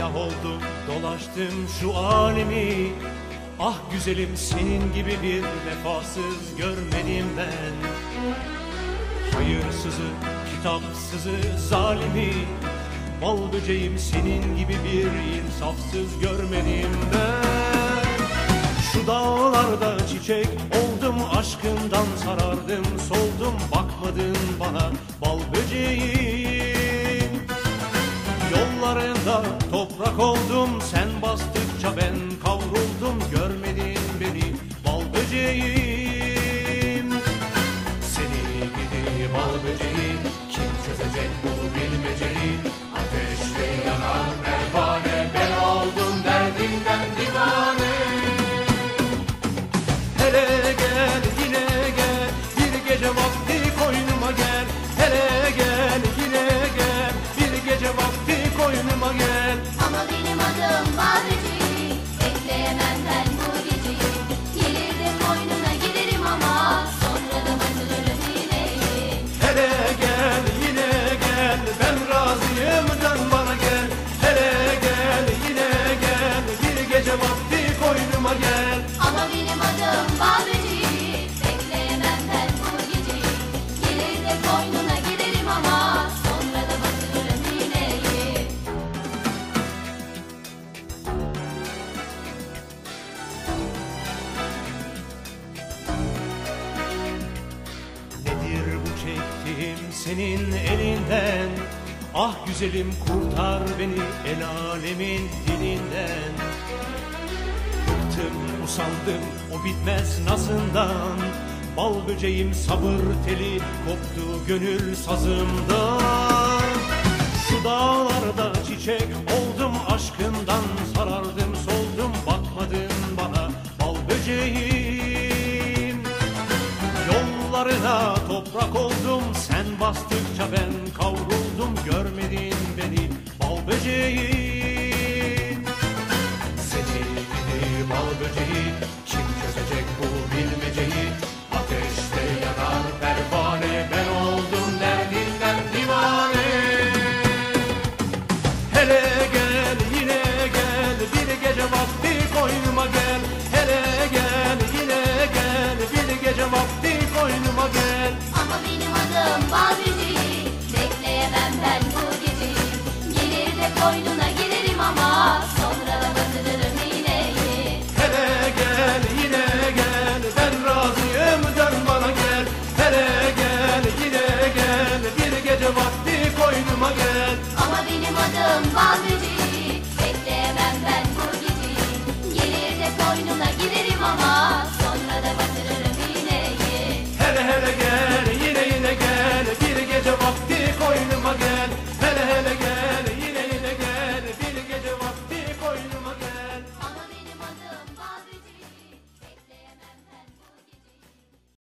Seyyah oldum dolaştım şu alemi. Ah güzelim senin gibi bir vefasız görmedim ben. Hayırsızı, kitapsızı, zalimi. Bal böceğim senin gibi bir insafsız görmedim ben. Şu dağlarda çiçek oldum aşkından sarardım soldum bakmadın bana. Bal böceğim Yollarında toprak oldum sen bastıkça ben kavruldum. Görmedin beni bal böceğim koynuma gel. Ama benim adım Badeci Bekleyemem ben bu geceyi Gelir de koynuna girerim ama Sonra da batırırım iğneyi. Nedir bu çektiğim senin elinden? Ah güzelim kurtar beni el alemin dilinden Bıktım usandım o bitmez nazından. Bal böceğim sabır teli koptu gönül sazımdan. Şu dağlarda çiçek oldum aşkından sarardım soldum bakmadın bana bal böceğim. Yollarına toprak oldum sen bastıkça ben kavruldum görmedin